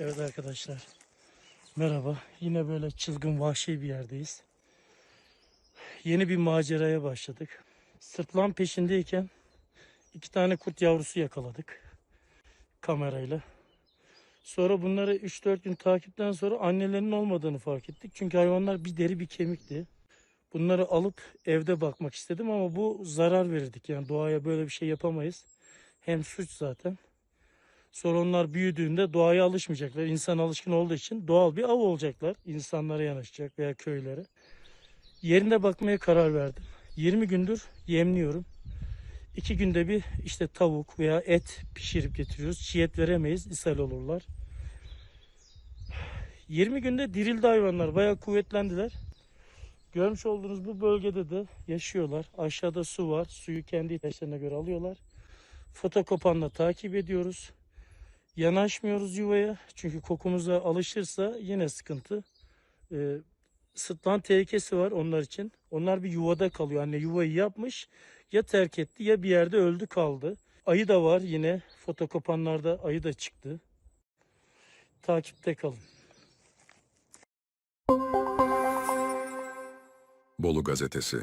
Evet arkadaşlar. Merhaba. Yine böyle çılgın vahşi bir yerdeyiz. Yeni bir maceraya başladık. Sırtlan peşindeyken iki tane kurt yavrusu yakaladık. Kamerayla. Sonra bunları 3-4 gün takipten sonra annelerinin olmadığını fark ettik. Çünkü hayvanlar bir deri bir kemikti. Bunları alıp evde bakmak istedim ama bu zarar verirdik. Yani doğaya böyle bir şey yapamayız. Hem suç zaten. Sonra onlar büyüdüğünde doğaya alışmayacaklar. İnsan alışkın olduğu için doğal bir av olacaklar. İnsanlara yanaşacak veya köylere. Yerine bakmaya karar verdim. 20 gündür yemliyorum. İki günde bir işte tavuk veya et pişirip getiriyoruz. Çiğ et veremeyiz. ishal olurlar. 20 günde dirildi hayvanlar. Bayağı kuvvetlendiler. Görmüş olduğunuz bu bölgede de yaşıyorlar. Aşağıda su var. Suyu kendi ihtiyaçlarına göre alıyorlar. Fotokopanla takip ediyoruz. Yanaşmıyoruz yuvaya. Çünkü kokumuza alışırsa yine sıkıntı. Ee, sırtlan tehlikesi var onlar için. Onlar bir yuvada kalıyor. Anne yuvayı yapmış ya terk etti ya bir yerde öldü kaldı. Ayı da var yine. Fotokopanlarda ayı da çıktı. Takipte kalın. Bolu Gazetesi